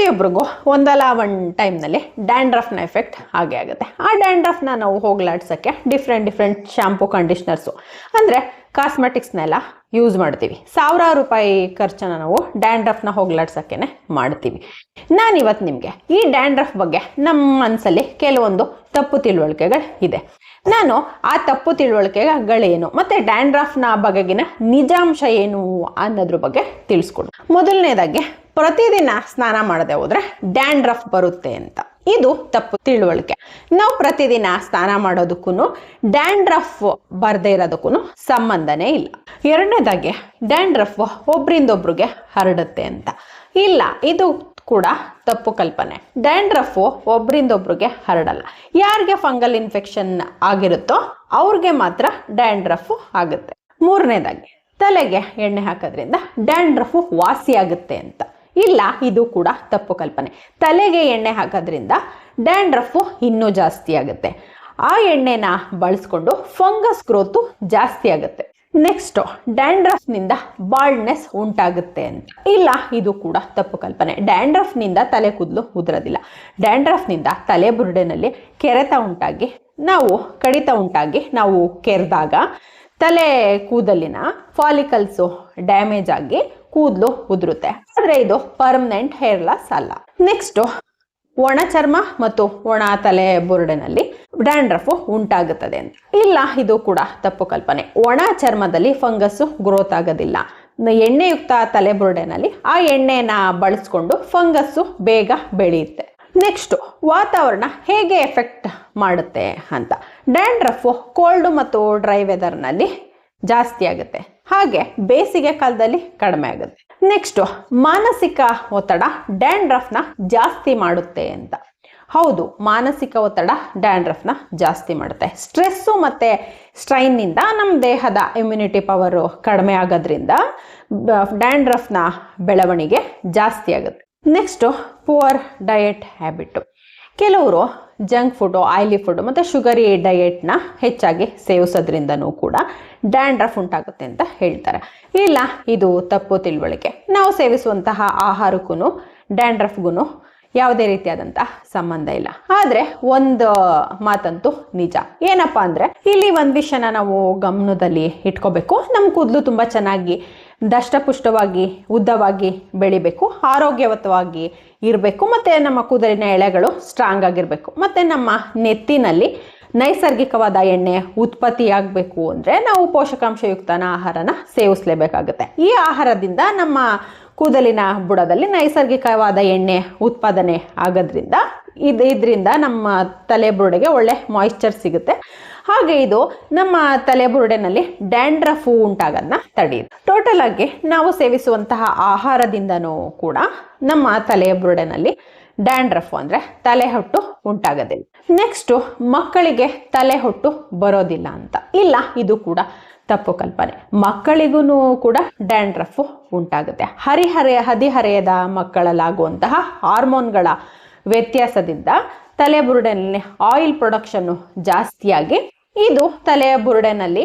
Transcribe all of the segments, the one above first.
ಪ್ರತಿಯೊಬ್ಬರಿಗೂ ಒಂದಲ್ಲ ಒನ್ ಟೈಮ್ನಲ್ಲಿ ಡ್ಯಾಂಡ್ರಫ್ನ ಎಫೆಕ್ಟ್ ಹಾಗೆ ಆಗುತ್ತೆ. ಆ ಡ್ಯಾಂಡ್ರಫ್ನ ನಾವು ಹೋಗ್ಲಾಡ್ಸೋಕ್ಕೆ ಡಿಫ್ರೆಂಟ್ ಡಿಫ್ರೆಂಟ್ ಶ್ಯಾಂಪು ಕಂಡೀಷ್ನರ್ಸು ಅಂದರೆ ಕಾಸ್ಮೆಟಿಕ್ಸ್ನೆಲ್ಲ ಯೂಸ್ ಮಾಡ್ತೀವಿ. ಸಾವಿರಾರು ರೂಪಾಯಿ ಖರ್ಚನ್ನ ನಾವು ಡ್ಯಾಂಡ್ರಫ್ನ ಹೋಗ್ಲಾಡ್ಸೋಕ್ಕೆ ಮಾಡ್ತೀವಿ. ನಾನಿವತ್ತು ನಿಮಗೆ ಈ ಡ್ಯಾಂಡ್ರಫ್ ಬಗ್ಗೆ ನಮ್ಮ ಮನಸ್ಸಲ್ಲಿ ಕೆಲವೊಂದು ತಪ್ಪು ತಿಳುವಳಿಕೆಗಳು ಇದೆ. ನಾನು ಆ ತಪ್ಪು ತಿಳುವಳಿಕೆಗಳೇನು ಮತ್ತು ಡ್ಯಾಂಡ್ರಫ್ನ ಬಗೆಗಿನ ನಿಜಾಂಶ ಏನು ಅನ್ನೋದ್ರ ಬಗ್ಗೆ ತಿಳಿಸ್ಕೊಡು. ಮೊದಲನೇದಾಗಿ ಪ್ರತಿದಿನ ಸ್ನಾನ ಮಾಡದೆ ಹೋದ್ರೆ ಡ್ಯಾಂಡ್ರಫ್ ಬರುತ್ತೆ ಅಂತ. ಇದು ತಪ್ಪು ತಿಳುವಳಿಕೆ. ನಾವು ಪ್ರತಿದಿನ ಸ್ನಾನ ಮಾಡೋದಕ್ಕೂ ಡ್ಯಾಂಡ್ರಫ್ ಬರದೇ ಇರೋದಕ್ಕೂ ಸಂಬಂಧನೇ ಇಲ್ಲ. ಎರಡನೇದಾಗಿ ಡ್ಯಾಂಡ್ರಫ್ ಒಬ್ರಿಂದೊಬ್ರಿಗೆ ಹರಡುತ್ತೆ ಅಂತ. ಇಲ್ಲ, ಇದು ಕೂಡ ತಪ್ಪು ಕಲ್ಪನೆ. ಡ್ಯಾಂಡ್ರಫು ಒಬ್ರಿಂದೊಬ್ರಿಗೆ ಹರಡಲ್ಲ. ಯಾರಿಗೆ ಫಂಗಲ್ ಇನ್ಫೆಕ್ಷನ್ ಆಗಿರುತ್ತೋ ಅವ್ರಿಗೆ ಮಾತ್ರ ಡ್ಯಾಂಡ್ರಫು ಆಗುತ್ತೆ. ಮೂರನೇದಾಗಿ, ತಲೆಗೆ ಎಣ್ಣೆ ಹಾಕೋದ್ರಿಂದ ಡ್ಯಾಂಡ್ರಫು ವಾಸಿಯಾಗುತ್ತೆ ಅಂತ. ಇಲ್ಲ, ಇದು ಕೂಡ ತಪ್ಪು ಕಲ್ಪನೆ. ತಲೆಗೆ ಎಣ್ಣೆ ಹಾಕೋದ್ರಿಂದ ಡ್ಯಾಂಡ್ರಫು ಇನ್ನೂ ಜಾಸ್ತಿ ಆಗುತ್ತೆ. ಆ ಎಣ್ಣೆನ ಬಳಸ್ಕೊಂಡು ಫಂಗಸ್ ಗ್ರೋತು ಜಾಸ್ತಿ ಆಗುತ್ತೆ. ನೆಕ್ಸ್ಟು, ಡ್ಯಾಂಡ್ರಫ್ನಿಂದ ಬಾಲ್ಡ್ನೆಸ್ ಉಂಟಾಗುತ್ತೆ ಅಂತ. ಇಲ್ಲ, ಇದು ಕೂಡ ತಪ್ಪು ಕಲ್ಪನೆ. ಡ್ಯಾಂಡ್ರಫ್ನಿಂದ ತಲೆ ಕೂದಲು ಉದುರೋದಿಲ್ಲ. ಡ್ಯಾಂಡ್ರಫ್ನಿಂದ ತಲೆ ಬುರುಡೆನಲ್ಲಿ ಕೆರೆತ ಉಂಟಾಗಿ, ನಾವು ಕಡಿತ ಉಂಟಾಗಿ, ನಾವು ಕೆರೆದಾಗ ತಲೆ ಕೂದಲಿನ ಫಾಲಿಕಲ್ಸು ಡ್ಯಾಮೇಜ್ ಆಗಿ ಕೂದಲು ಉದುರುತ್ತೆ. ಆದರೆ ಇದು ಪರ್ಮನೆಂಟ್ ಹೇರ್ ಲಾಸ್ ಅಲ್ಲ. ನೆಕ್ಸ್ಟು ಒಣ ಚರ್ಮ ಮತ್ತು ಒಣ ತಲೆ ಬುರುಡೆನಲ್ಲಿ ಡ್ಯಾಂಡ್ರಫು ಉಂಟಾಗುತ್ತದೆ ಅಂತ. ಇಲ್ಲ, ಇದು ಕೂಡ ತಪ್ಪು ಕಲ್ಪನೆ. ಒಣ ಚರ್ಮದಲ್ಲಿ ಫಂಗಸ್ಸು ಗ್ರೋತ್ ಆಗೋದಿಲ್ಲ. ಎಣ್ಣೆಯುಕ್ತ ತಲೆ ಬುರುಡೆನಲ್ಲಿ ಆ ಎಣ್ಣೆನ ಬಳಸ್ಕೊಂಡು ಫಂಗಸ್ಸು ಬೇಗ ಬೆಳೆಯುತ್ತೆ. ನೆಕ್ಸ್ಟು ವಾತಾವರಣ ಹೇಗೆ ಎಫೆಕ್ಟ್ ಮಾಡುತ್ತೆ ಅಂತ. ಡ್ಯಾಂಡ್ರಫು ಕೋಲ್ಡ್ ಮತ್ತು ಡ್ರೈ ವೆದರ್ನಲ್ಲಿ ಜಾಸ್ತಿ ಆಗುತ್ತೆ. ಹಾಗೆ ಬೇಸಿಗೆ ಕಾಲದಲ್ಲಿ ಕಡಿಮೆ ಆಗುತ್ತೆ. ನೆಕ್ಸ್ಟ್ ಮಾನಸಿಕ ಒತ್ತಡ ಡ್ಯಾಂಡ್ರಫ್ನ ಜಾಸ್ತಿ ಮಾಡುತ್ತೆ ಅಂತ. ಹೌದು, ಮಾನಸಿಕ ಒತ್ತಡ ಡ್ಯಾಂಡ್ರಫ್ನ ಜಾಸ್ತಿ ಮಾಡುತ್ತೆ. ಸ್ಟ್ರೆಸ್ಸು ಮತ್ತು ಸ್ಟ್ರೈನ್ನಿಂದ ನಮ್ಮ ದೇಹದ ಇಮ್ಯುನಿಟಿ ಪವರು ಕಡಿಮೆ ಆಗೋದ್ರಿಂದ ಡ್ಯಾಂಡ್ರಫ್ನ ಬೆಳವಣಿಗೆ ಜಾಸ್ತಿ ಆಗುತ್ತೆ. ನೆಕ್ಸ್ಟು ಪುವರ್ ಡಯಟ್ ಹ್ಯಾಬಿಟ್ಟು ಕೆಲವರು ಜಂಕ್ ಫುಡ್ಡು ಆಯ್ಲಿ ಫುಡ್ಡು ಮತ್ತು ಶುಗರಿ ಡಯೆಟ್ನ ಹೆಚ್ಚಾಗಿ ಸೇವಿಸೋದ್ರಿಂದನೂ ಕೂಡ ಡ್ಯಾಂಡ್ರಫ್ ಉಂಟಾಗುತ್ತೆ ಅಂತ ಹೇಳ್ತಾರೆ. ಇಲ್ಲ, ಇದು ತಪ್ಪು ತಿಳುವಳಿಕೆ. ನಾವು ಸೇವಿಸುವಂತಹ ಆಹಾರಕ್ಕೂ ಡ್ಯಾಂಡ್ರಫ್ಗೂ ಯಾವುದೇ ರೀತಿಯಾದಂಥ ಸಂಬಂಧ ಇಲ್ಲ. ಆದರೆ ಒಂದು ಮಾತಂತೂ ನಿಜ. ಏನಪ್ಪ ಅಂದರೆ, ಇಲ್ಲಿ ಒಂದು ವಿಷಯನ ನಾವು ಗಮನದಲ್ಲಿ ಇಟ್ಕೋಬೇಕು. ನಮ್ಮ ಕೂದಲು ತುಂಬ ಚೆನ್ನಾಗಿ ದಷ್ಟಪುಷ್ಟವಾಗಿ, ಉದ್ದವಾಗಿ ಬೆಳಿಬೇಕು, ಆರೋಗ್ಯವಂತವಾಗಿ ಇರಬೇಕು. ಮತ್ತು ನಮ್ಮ ಕೂದಲಿನ ಎಳೆಗಳು ಸ್ಟ್ರಾಂಗ್ ಆಗಿರಬೇಕು. ಮತ್ತು ನಮ್ಮ ನೆತ್ತಿನಲ್ಲಿ ನೈಸರ್ಗಿಕವಾದ ಎಣ್ಣೆ ಉತ್ಪತ್ತಿಯಾಗಬೇಕು ಅಂದರೆ ನಾವು ಪೋಷಕಾಂಶಯುಕ್ತನ ಆಹಾರನ ಸೇವಿಸಲೇಬೇಕಾಗುತ್ತೆ. ಈ ಆಹಾರದಿಂದ ನಮ್ಮ ಕೂದಲಿನ ಬುಡದಲ್ಲಿ ನೈಸರ್ಗಿಕವಾದ ಎಣ್ಣೆ ಉತ್ಪಾದನೆ ಆಗೋದ್ರಿಂದ ಇದು ಇದರಿಂದ ನಮ್ಮ ತಲೆ ಬುರುಡೆಗೆ ಒಳ್ಳೆ ಮಾಯಿಶ್ಚರ್ ಸಿಗುತ್ತೆ. ಹಾಗೆ ಇದು ನಮ್ಮ ತಲೆ ಬುರುಡೆನಲ್ಲಿ ಡ್ಯಾಂಡ್ರಫು ಉಂಟಾಗೋದನ್ನ ತಡೆಯುತ್ತೆ ಟೋಟಲ್ ಆಗಿ ನಾವು ಸೇವಿಸುವಂತಹ ಆಹಾರದಿಂದನೂ ಕೂಡ ನಮ್ಮ ತಲೆಯ ಬುರುಡೆನಲ್ಲಿ ಡ್ಯಾಂಡ್ರಫ್ ಅಂದರೆ ತಲೆ ಹೊಟ್ಟು ಉಂಟಾಗೋದಿಲ್ಲ. ನೆಕ್ಸ್ಟು ಮಕ್ಕಳಿಗೆ ತಲೆ ಹೊಟ್ಟು ಬರೋದಿಲ್ಲ ಅಂತ. ಇಲ್ಲ, ಇದು ಕೂಡ ತಪ್ಪು ಕಲ್ಪನೆ. ಮಕ್ಕಳಿಗೂ ಕೂಡ ಡ್ಯಾಂಡ್ರಫು ಉಂಟಾಗುತ್ತೆ. ಹರಿಹರೆಯ ಹದಿಹರೆಯದ ಮಕ್ಕಳಲ್ಲಾಗುವಂತಹ ಹಾರ್ಮೋನ್ಗಳ ವ್ಯತ್ಯಾಸದಿಂದ ತಲೆ ಬುರುಡೆನಲ್ಲಿ ಆಯಿಲ್ ಪ್ರೊಡಕ್ಷನ್ನು ಜಾಸ್ತಿಯಾಗಿ ಇದು ತಲೆಯ ಬುರುಡೆನಲ್ಲಿ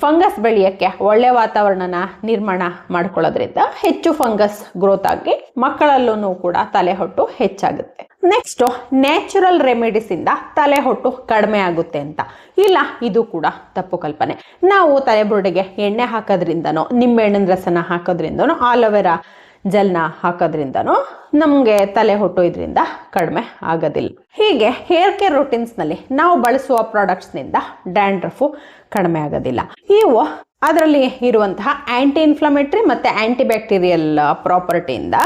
ಫಂಗಸ್ ಬೆಳೆಯೋಕ್ಕೆ ಒಳ್ಳೆ ವಾತಾವರಣನ ನಿರ್ಮಾಣ ಮಾಡ್ಕೊಳ್ಳೋದ್ರಿಂದ ಹೆಚ್ಚು ಫಂಗಸ್ ಗ್ರೋತ್ ಆಗಿ ಮಕ್ಕಳಲ್ಲೂ ಕೂಡ ತಲೆ ಹೊಟ್ಟು ಹೆಚ್ಚಾಗುತ್ತೆ. ನೆಕ್ಸ್ಟು ನ್ಯಾಚುರಲ್ ರೆಮಿಡೀಸಿಂದ ತಲೆ ಹೊಟ್ಟು ಕಡಿಮೆ ಆಗುತ್ತೆ ಅಂತ. ಇಲ್ಲ, ಇದು ಕೂಡ ತಪ್ಪು ಕಲ್ಪನೆ. ನಾವು ತಲೆ ಬುರುಡೆಗೆ ಎಣ್ಣೆ ಹಾಕೋದ್ರಿಂದನೋ, ನಿಂಬೆಹಣ್ಣಿನ ರಸನ ಹಾಕೋದ್ರಿಂದನೋ ಆಲೋವೆರಾ ಜೆಲ್ನ ಹಾಕೋದ್ರಿಂದನೂ ನಮಗೆ ತಲೆ ಹೊಟ್ಟು ಇದರಿಂದ ಕಡಿಮೆ ಆಗೋದಿಲ್ಲ. ಹೀಗೆ ಹೇರ್ ಕೇರ್ ರುಟೀನ್ಸ್ನಲ್ಲಿ ನಾವು ಬಳಸುವ ಪ್ರಾಡಕ್ಟ್ಸ್ನಿಂದ ಡ್ಯಾಂಡ್ರಫು ಕಡಿಮೆ ಆಗೋದಿಲ್ಲ. ಇವು ಅದರಲ್ಲಿ ಇರುವಂತಹ anti inflammatory and anti bacterial ಪ್ರಾಪರ್ಟಿಯಿಂದ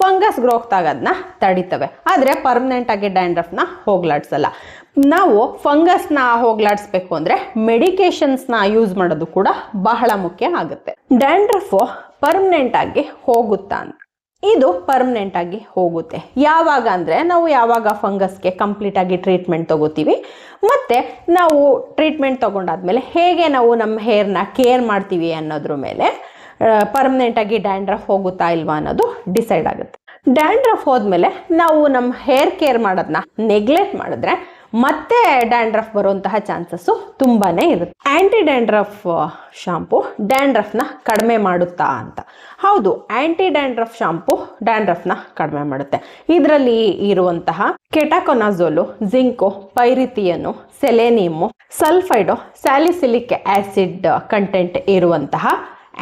fungus growth ಆಗೋದನ್ನ ತಡಿತವೆ. ಆದರೆ ಪರ್ಮನೆಂಟಾಗಿ ಡ್ಯಾಂಡ್ರಫ್ನ ಹೋಗ್ಲಾಡ್ಸಲ್ಲ. ನಾವು ಫಂಗಸ್ನ ಹೋಗ್ಲಾಡಿಸ್ಬೇಕು ಅಂದರೆ ಮೆಡಿಕೇಶನ್ಸ್ನ ಯೂಸ್ ಮಾಡೋದು ಕೂಡ ಬಹಳ ಮುಖ್ಯ ಆಗುತ್ತೆ. ಡ್ಯಾಂಡ್ರಫು ಪರ್ಮನೆಂಟ್ ಆಗಿ ಹೋಗುತ್ತಾ ಅಂತ. ಇದು ಪರ್ಮನೆಂಟ್ ಆಗಿ ಹೋಗುತ್ತೆ. ಯಾವಾಗ ಅಂದರೆ ನಾವು ಯಾವಾಗ ಫಂಗಸ್ಗೆ ಕಂಪ್ಲೀಟ್ ಆಗಿ ಟ್ರೀಟ್ಮೆಂಟ್ ತಗೋತೀವಿ, ಮತ್ತು ನಾವು ಟ್ರೀಟ್ಮೆಂಟ್ ತಗೊಂಡಾದ್ಮೇಲೆ ಹೇಗೆ ನಾವು ನಮ್ಮ ಹೇರ್ನ ಕೇರ್ ಮಾಡ್ತೀವಿ ಅನ್ನೋದ್ರ ಮೇಲೆ ಪರ್ಮನೆಂಟಾಗಿ ಡ್ಯಾಂಡ್ರಫ್ ಹೋಗುತ್ತಾ ಇಲ್ವಾ ಅನ್ನೋದು ಡಿಸೈಡ್ ಆಗುತ್ತೆ. ಡ್ಯಾಂಡ್ರಫ್ ಹೋದ್ಮೇಲೆ ನಾವು ನಮ್ಮ ಹೇರ್ ಕೇರ್ ಮಾಡೋದನ್ನ ನೆಗ್ಲೆಕ್ಟ್ ಮಾಡಿದ್ರೆ ಮತ್ತೆ ಡ್ಯಾಂಡ್ರಫ್ ಬರುವಂತಹ ಚಾನ್ಸಸ್ಸು ತುಂಬಾನೇ ಇರುತ್ತೆ. ಆ್ಯಂಟಿ ಡ್ಯಾಂಡ್ರಫ್ ಶಾಂಪು ಡ್ಯಾಂಡ್ರಫ್ನ ಕಡಿಮೆ ಮಾಡುತ್ತಾ ಅಂತ. ಹೌದು ಆ್ಯಂಟಿ ಡ್ಯಾಂಡ್ರಫ್ ಶಾಂಪು ಡ್ಯಾಂಡ್ರಫ್ನ ಕಡಿಮೆ ಮಾಡುತ್ತೆ. ಇದರಲ್ಲಿ ಇರುವಂತಹ ketoconazole zinc, pyrithione selenium sulphide, salicylic acid content ಇರುವಂತಹ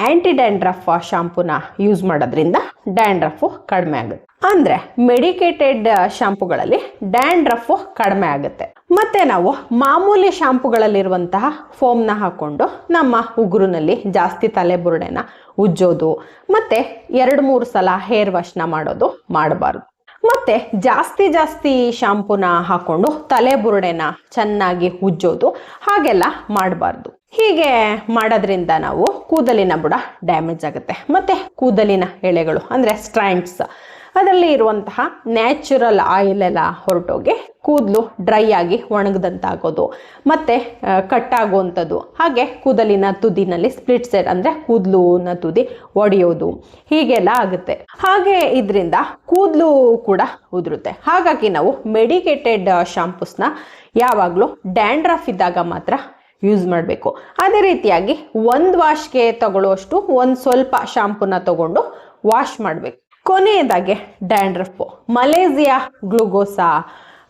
ಆ್ಯಂಟಿ ಡ್ಯಾಂಡ್ರಫ್ ಶಾಂಪೂನ ಯೂಸ್ ಮಾಡೋದ್ರಿಂದ ಡ್ಯಾಂಡ್ರಫು ಕಡಿಮೆ ಆಗುತ್ತೆ. ಅಂದ್ರೆ ಮೆಡಿಕೇಟೆಡ್ ಶಾಂಪುಗಳಲ್ಲಿ ಡ್ಯಾಂಡ್ರಫು ಕಡಿಮೆ ಆಗುತ್ತೆ. ಮತ್ತೆ ನಾವು ಮಾಮೂಲಿ ಶಾಂಪುಗಳಲ್ಲಿರುವಂತಹ ಫೋಮ್ನ ಹಾಕೊಂಡು ನಮ್ಮ ಉಗುರಿನಲ್ಲಿ ಜಾಸ್ತಿ ತಲೆ ಬುರುಡೆನ ಉಜ್ಜೋದು, ಮತ್ತೆ ಎರಡು ಮೂರು ಸಲ ಹೇರ್ ವಾಶ್ನ ಮಾಡೋದು ಮಾಡಬಾರ್ದು. ಮತ್ತೆ ಜಾಸ್ತಿ ಜಾಸ್ತಿ ಶಾಂಪೂನ ಹಾಕೊಂಡು ತಲೆ ಬುರುಡೆನ ಚೆನ್ನಾಗಿ ಉಜ್ಜೋದು, ಹಾಗೆಲ್ಲ ಮಾಡಬಾರ್ದು. ಹೀಗೆ ಮಾಡೋದ್ರಿಂದ ನಾವು ಕೂದಲಿನ ಬುಡ ಡ್ಯಾಮೇಜ್ ಆಗುತ್ತೆ. ಮತ್ತೆ ಕೂದಲಿನ ಎಳೆಗಳು ಅಂದರೆ ಸ್ಟ್ರೈಂಟ್ಸ್ ಅದರಲ್ಲಿ ಇರುವಂತಹ ನ್ಯಾಚುರಲ್ ಆಯಿಲ್ ಎಲ್ಲ ಹೊರಟೋಗಿ ಕೂದಲು ಡ್ರೈ ಆಗಿ ಒಣಗದಂತಾಗೋದು. ಮತ್ತೆ ಕಟ್ಟಾಗುವಂಥದ್ದು. ಹಾಗೆ ಕೂದಲಿನ ತುದಿನಲ್ಲಿ ಸ್ಪ್ಲಿಟ್ ಸೆಟ್ ಅಂದರೆ ಕೂದಲುನ ತುದಿ ಒಡೆಯೋದು. ಹೀಗೆಲ್ಲ ಆಗುತ್ತೆ. ಹಾಗೆ ಇದರಿಂದ ಕೂದಲು ಕೂಡ ಉದುರುತ್ತೆ. ಹಾಗಾಗಿ ನಾವು ಮೆಡಿಕೇಟೆಡ್ ಶಾಂಪೂಸ್ನ ಯಾವಾಗಲೂ ಡ್ಯಾಂಡ್ರಫ್ ಇದ್ದಾಗ ಮಾತ್ರ ಯೂಸ್ ಮಾಡಬೇಕು. ಅದೇ ರೀತಿಯಾಗಿ ಒಂದು ವಾಶ್ಗೆ ತಗೊಳ್ಳುವಷ್ಟು ಒಂದು ಸ್ವಲ್ಪ ಶಾಂಪೂನ ತಗೊಂಡು ವಾಶ್ ಮಾಡಬೇಕು. ಕೊನೆಯದಾಗಿ ಡ್ಯಾಂಡ್ರಫು. ಮಲೇಸಿಯಾ ಗ್ಲುಗೋಸಾ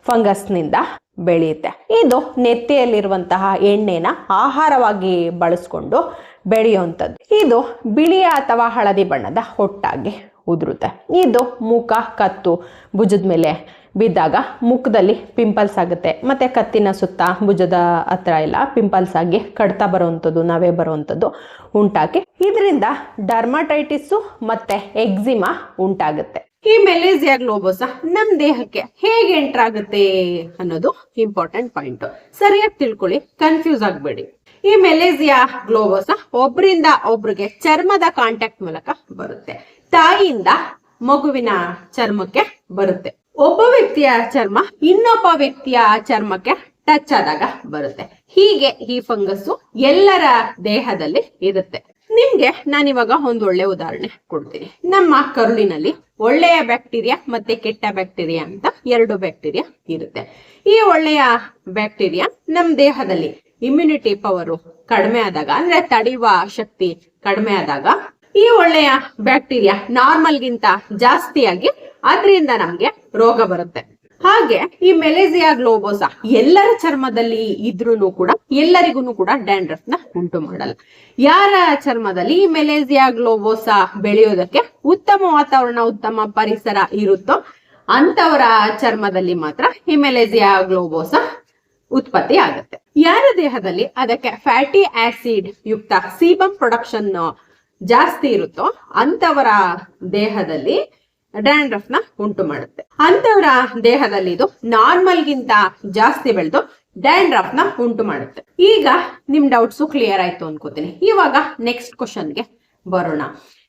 ಫಂಗಸ್ನಿಂದ ಬೆಳೆಯುತ್ತೆ. ಇದು ನೆತ್ತಿಯಲ್ಲಿರುವಂತಹ ಎಣ್ಣೆನ ಆಹಾರವಾಗಿ ಬಳಸ್ಕೊಂಡು ಬೆಳೆಯುವಂಥದ್ದು. ಇದು ಬಿಳಿಯ ಅಥವಾ ಹಳದಿ ಬಣ್ಣದ ಹೊಟ್ಟಾಗಿ ಉದುರುತ್ತೆ. ಇದು ಮುಖ, ಕತ್ತು, ಭುಜದ ಮೇಲೆ ಬಿದ್ದಾಗ ಮುಖದಲ್ಲಿ ಪಿಂಪಲ್ಸ್ ಆಗುತ್ತೆ. ಮತ್ತೆ ಕತ್ತಿನ ಸುತ್ತ, ಭುಜದ ಹತ್ರ ಎಲ್ಲ ಪಿಂಪಲ್ಸ್ ಆಗಿ ಕಡ್ತಾ ಬರುವಂಥದ್ದು, ನಾವೇ ಬರುವಂಥದ್ದು ಉಂಟಾಗಿ ಇದರಿಂದ ಡರ್ಮಾಟೈಟಿಸ್ಸು ಮತ್ತೆ ಎಕ್ಸಿಮಾ ಉಂಟಾಗುತ್ತೆ. ಈ ಮೆಲೇಸಿಯಾ ಗ್ಲೋಬೋಸ ನಮ್ಮ ದೇಹಕ್ಕೆ ಹೇಗೆ ಎಂಟರ್ ಆಗುತ್ತೆ ಅನ್ನೋದು ಇಂಪಾರ್ಟೆಂಟ್ ಪಾಯಿಂಟ್ ಸರಿಯಾಗಿ ತಿಳ್ಕೊಳ್ಳಿ ಕನ್ಫ್ಯೂಸ್ ಆಗಬೇಡಿ. ಈ ಮೆಲೇಸಿಯಾ ಗ್ಲೋಬೋಸ ಒಬ್ಬರಿಂದ ಒಬ್ರಿಗೆ ಚರ್ಮದ ಕಾಂಟ್ಯಾಕ್ಟ್ ಮೂಲಕ ಬರುತ್ತೆ. ತಾಯಿಯಿಂದ ಮಗುವಿನ ಚರ್ಮಕ್ಕೆ ಬರುತ್ತೆ. ಒಬ್ಬ ವ್ಯಕ್ತಿಯ ಚರ್ಮ ಇನ್ನೊಬ್ಬ ವ್ಯಕ್ತಿಯ ಚರ್ಮಕ್ಕೆ ಟಚ್ ಆದಾಗ ಬರುತ್ತೆ. ಹೀಗೆ ಈ ಫಂಗಸ್ಸು ಎಲ್ಲರ ದೇಹದಲ್ಲಿ ಇರುತ್ತೆ. ನಿಮ್ಗೆ ನಾನಿವಾಗ ಒಂದು ಒಳ್ಳೆ ಉದಾಹರಣೆ ಕೊಡ್ತೀನಿ. ನಮ್ಮ ಕರುಳಿನಲ್ಲಿ ಒಳ್ಳೆಯ ಬ್ಯಾಕ್ಟೀರಿಯಾ ಮತ್ತೆ ಕೆಟ್ಟ ಬ್ಯಾಕ್ಟೀರಿಯಾ ಅಂತ ಎರಡು ಬ್ಯಾಕ್ಟೀರಿಯಾ ಇರುತ್ತೆ. ಈ ಒಳ್ಳೆಯ ಬ್ಯಾಕ್ಟೀರಿಯಾ ನಮ್ಮ ದೇಹದಲ್ಲಿ ಇಮ್ಯುನಿಟಿ ಪವರು ಕಡಿಮೆ ಆದಾಗ, ಅಂದ್ರೆ ತಡೆಯುವ ಶಕ್ತಿ ಕಡಿಮೆ ಆದಾಗ ಈ ಒಳ್ಳೆಯ ಬ್ಯಾಕ್ಟೀರಿಯಾ ನಾರ್ಮಲ್ಗಿಂತ ಜಾಸ್ತಿಯಾಗಿ, ಅದರಿಂದ ನಮ್ಗೆ ರೋಗ ಬರುತ್ತೆ. ಹಾಗೆ ಈ ಮೆಲೇಸಿಯಾ ಗ್ಲೋಬೋಸಾ ಎಲ್ಲರ ಚರ್ಮದಲ್ಲಿ ಇದ್ರೂ ಕೂಡ ಎಲ್ಲರಿಗೂ ಕೂಡ ಡ್ಯಾಂಡ್ರಫ್ನ ಉಂಟು ಮಾಡಲ್ಲ. ಯಾರ ಚರ್ಮದಲ್ಲಿ ಈ ಮೆಲೇಸಿಯಾ ಗ್ಲೋಬೋಸ ಬೆಳೆಯೋದಕ್ಕೆ ಉತ್ತಮ ವಾತಾವರಣ, ಉತ್ತಮ ಪರಿಸರ ಇರುತ್ತೋ ಅಂತವರ ಚರ್ಮದಲ್ಲಿ ಮಾತ್ರ ಈ ಮೆಲೇಸಿಯಾ ಗ್ಲೋಬೋಸ ಉತ್ಪತ್ತಿ ಆಗುತ್ತೆ. ಯಾರ ದೇಹದಲ್ಲಿ? ಅದಕ್ಕೆ ಫ್ಯಾಟಿ ಆಸಿಡ್ ಯುಕ್ತ ಸೀಬಮ್ ಪ್ರೊಡಕ್ಷನ್ ಜಾಸ್ತಿ ಇರುತ್ತೋ ಅಂತವರ ದೇಹದಲ್ಲಿ ಡ್ಯಾಂಡ್ರಫ್ನ ಉಂಟು ಮಾಡುತ್ತೆ. ಅಂತವರ ದೇಹದಲ್ಲಿ ಇದು ನಾರ್ಮಲ್ ಗಿಂತ ಜಾಸ್ತಿ ಬೆಳೆದು ಡ್ಯಾಂಡ್ರಫ್ನ ಉಂಟು ಮಾಡುತ್ತೆ. ಈಗ ನಿಮ್ ಡೌಟ್ಸು ಕ್ಲಿಯರ್ ಆಯ್ತು ಅನ್ಕೋತೀನಿ. ಇವಾಗ ನೆಕ್ಸ್ಟ್ ಕ್ವಶನ್ಗೆ ಬರೋಣ.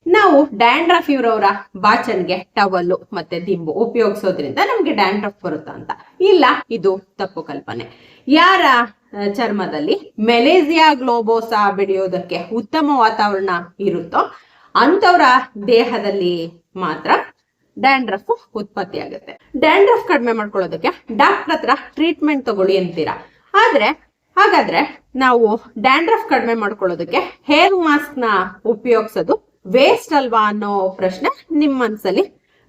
ನಾವು ಡ್ಯಾಂಡ್ರಫ್ ಇರೋರ ಬಾಚನ್ಗೆ ಟವಲ್ಲು ಮತ್ತೆ ದಿಂಬು ಉಪಯೋಗಿಸೋದ್ರಿಂದ ನಮ್ಗೆ ಡ್ಯಾಂಡ್ರಫ್ ಬರುತ್ತಾ ಅಂತ. ಇಲ್ಲ, ಇದು ತಪ್ಪು ಕಲ್ಪನೆ. ಯಾರ ಚರ್ಮದಲ್ಲಿ ಮೆಲೇಸಿಯಾ ಗ್ಲೋಬೋಸಾ ಬೆಳೆಯೋದಕ್ಕೆ ಉತ್ತಮ ವಾತಾವರಣ ಇರುತ್ತೋ ಅಂತವರ ದೇಹದಲ್ಲಿ ಮಾತ್ರ ಡ್ಯಾಂಡ್ರಫ್ ಉತ್ಪತ್ತಿ ಆಗುತ್ತೆ. ಡ್ಯಾಂಡ್ರಫ್ ಕಡಿಮೆ ಮಾಡ್ಕೊಳ್ಳೋದಕ್ಕೆ ಡಾಕ್ಟರ್ ಹತ್ರ ಟ್ರೀಟ್ಮೆಂಟ್ ತಗೊಳ್ಳಿ ಅಂತೀರಾ? ಆದ್ರೆ, ಹಾಗಾದ್ರೆ ನಾವು ಡ್ಯಾಂಡ್ರಫ್ ಕಡಿಮೆ ಮಾಡ್ಕೊಳ್ಳೋದಕ್ಕೆ ಹೇರ್ ಮಾಸ್ಕ್ನ ಉಪಯೋಗಿಸೋದು ವೇಸ್ಟ್ ಅಲ್ವಾ ಅನ್ನೋ ಪ್ರಶ್ನೆ ನಿಮ್ಮ ಮನ್ಸಲ್ಲಿ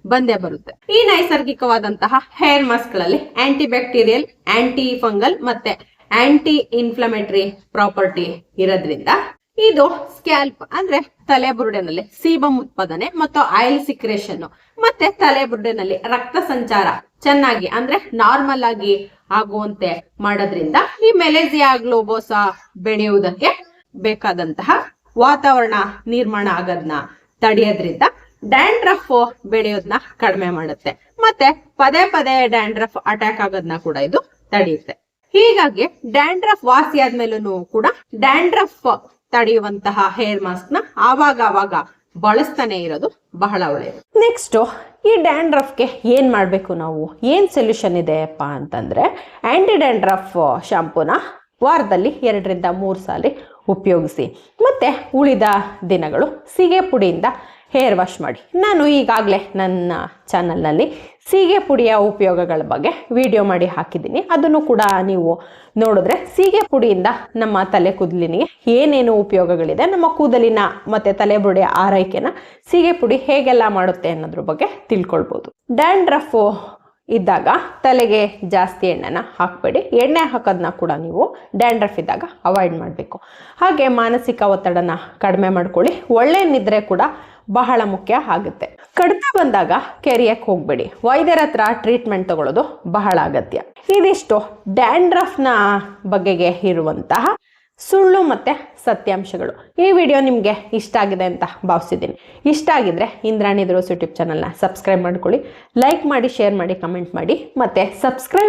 ಬಂದೇ ಬರುತ್ತೆ. ಈ ನೈಸರ್ಗಿಕವಾದಂತಹ ಹೇರ್ ಮಾಸ್ಕ್ಗಳಲ್ಲಿ ಆಂಟಿ ಬ್ಯಾಕ್ಟೀರಿಯಲ್ ಆಂಟಿ ಫಂಗಲ್ ಮತ್ತೆ ಆಂಟಿ ಇನ್ಫ್ಲಮೇಟರಿ ಪ್ರಾಪರ್ಟಿ ಇರೋದ್ರಿಂದ ಇದು ಸ್ಕ್ಯಾಲ್ಪ್ ಅಂದ್ರೆ ತಲೆಬುರುಡೆನಲ್ಲಿ ಸೀಬಮ್ ಉತ್ಪಾದನೆ ಮತ್ತು ಆಯಿಲ್ ಸಿಕ್ರೇಷನ್ ಮತ್ತೆ ತಲೆಬುರುಡೆನಲ್ಲಿ ರಕ್ತ ಸಂಚಾರ ಚೆನ್ನಾಗಿ ಅಂದ್ರೆ ನಾರ್ಮಲ್ ಆಗಿ ಆಗುವಂತೆ ಮಾಡೋದ್ರಿಂದ ಈ ಮೆಲೇಸಿಯಾ ಗ್ಲೋಬೋಸಾ ಬೆಳೆಯುವುದಕ್ಕೆ ಬೇಕಾದಂತಹ ವಾತಾವರಣ ನಿರ್ಮಾಣ ಆಗೋದನ್ನ ತಡೆಯೋದ್ರಿಂದ ಡ್ಯಾಂಡ್ರಫ್ ಬೆಳೆಯೋದನ್ನ ಕಡಿಮೆ ಮಾಡುತ್ತೆ. ಮತ್ತೆ ಪದೇ ಪದೇ ಡ್ಯಾಂಡ್ರಫ್ ಅಟ್ಯಾಕ್ ಆಗೋದನ್ನ ಕೂಡ ಇದು ತಡೆಯುತ್ತೆ. ಹೀಗಾಗಿ ಡ್ಯಾಂಡ್ರಫ್ ವಾಸಿ ಆದ್ಮೇಲೂ ಕೂಡ ಡ್ಯಾಂಡ್ರಫ್ ತಡೆಯುವಂತಹ ಹೇರ್ ಮಾಸ್ಕ್ನ ಆವಾಗ ಆವಾಗ ಬಳಸ್ತಾನೆ ಇರೋದು ಬಹಳ ಒಳ್ಳೆಯದು ನೆಕ್ಸ್ಟ್, ಈ ಡ್ಯಾಂಡ್ರಫ್ಗೆ ಏನ್ ಮಾಡಬೇಕು ನಾವು? ಏನ್ ಸೊಲ್ಯೂಷನ್ ಇದೆಯಪ್ಪ ಅಂತಂದ್ರೆ ಆಂಟಿ ಡ್ಯಾಂಡ್ರಫ್ ಶಾಂಪೂನ ವಾರದಲ್ಲಿ ಎರಡರಿಂದ ಮೂರು ಸಾರಿ ಉಪಯೋಗಿಸಿ. ಮತ್ತೆ ಉಳಿದ ದಿನಗಳು ಸೀಗೆ ಪುಡಿಯಿಂದ ಹೇರ್ ವಾಶ್ ಮಾಡಿ. ನಾನು ಈಗಾಗಲೇ ನನ್ನ ಚಾನಲ್ನಲ್ಲಿ ಸೀಗೆ ಪುಡಿಯ ಉಪಯೋಗಗಳ ಬಗ್ಗೆ ವಿಡಿಯೋ ಮಾಡಿ ಹಾಕಿದ್ದೀನಿ. ಅದನ್ನು ಕೂಡ ನೀವು ನೋಡಿದ್ರೆ ಸೀಗೆ ಪುಡಿಯಿಂದ ನಮ್ಮ ತಲೆ ಕೂದಲಿನಿಗೆ ಏನೇನು ಉಪಯೋಗಗಳಿದೆ, ನಮ್ಮ ಕೂದಲಿನ ಮತ್ತು ತಲೆಬುಡಿಯ ಆರೈಕೆನ ಸೀಗೆ ಪುಡಿ ಹೇಗೆಲ್ಲ ಮಾಡುತ್ತೆ ಅನ್ನೋದ್ರ ಬಗ್ಗೆ ತಿಳ್ಕೊಳ್ಬೋದು. ಡ್ಯಾಂಡ್ರಫು ಇದ್ದಾಗ ತಲೆಗೆ ಜಾಸ್ತಿ ಎಣ್ಣೆನ ಹಾಕಬೇಡಿ. ಎಣ್ಣೆ ಹಾಕೋದನ್ನ ಕೂಡ ನೀವು ಡ್ಯಾಂಡ್ರಫ್ ಇದ್ದಾಗ ಅವಾಯ್ಡ್ ಮಾಡಬೇಕು. ಹಾಗೆ ಮಾನಸಿಕ ಒತ್ತಡನ ಕಡಿಮೆ ಮಾಡ್ಕೊಳ್ಳಿ. ಒಳ್ಳೆ ನಿದ್ರೆ ಕೂಡ ಬಹಳ ಮುಖ್ಯ ಆಗುತ್ತೆ. ಕಡಿತ ಬಂದಾಗ ಕೆರಿಯಕ್ಕೆ ಹೋಗಬೇಡಿ. ವೈದ್ಯರ ಹತ್ರ ಟ್ರೀಟ್ಮೆಂಟ್ ತಗೊಳ್ಳೋದು ಬಹಳ ಅಗತ್ಯ. ಇದಿಷ್ಟು ಡ್ಯಾಂಡ್ರಫ್ನ ಬಗೆಗೆ ಇರುವಂತಹ ಸುಳ್ಳು ಮತ್ತು ಸತ್ಯಾಂಶಗಳು. ಈ ವಿಡಿಯೋ ನಿಮಗೆ ಇಷ್ಟ ಆಗಿದೆ ಅಂತ ಭಾವಿಸಿದ್ದೀನಿ. ಇಷ್ಟ ಆಗಿದ್ರೆ ಇಂದ್ರಾಣಿ ದ್ರೋಸ್ ಯೂಟ್ಯೂಬ್ ಚಾನಲ್ನ ಸಬ್ಸ್ಕ್ರೈಬ್ ಮಾಡ್ಕೊಳ್ಳಿ. ಲೈಕ್ ಮಾಡಿ, ಶೇರ್ ಮಾಡಿ, ಕಮೆಂಟ್ ಮಾಡಿ. ಮತ್ತು ಸಬ್ಸ್ಕ್ರೈಬ್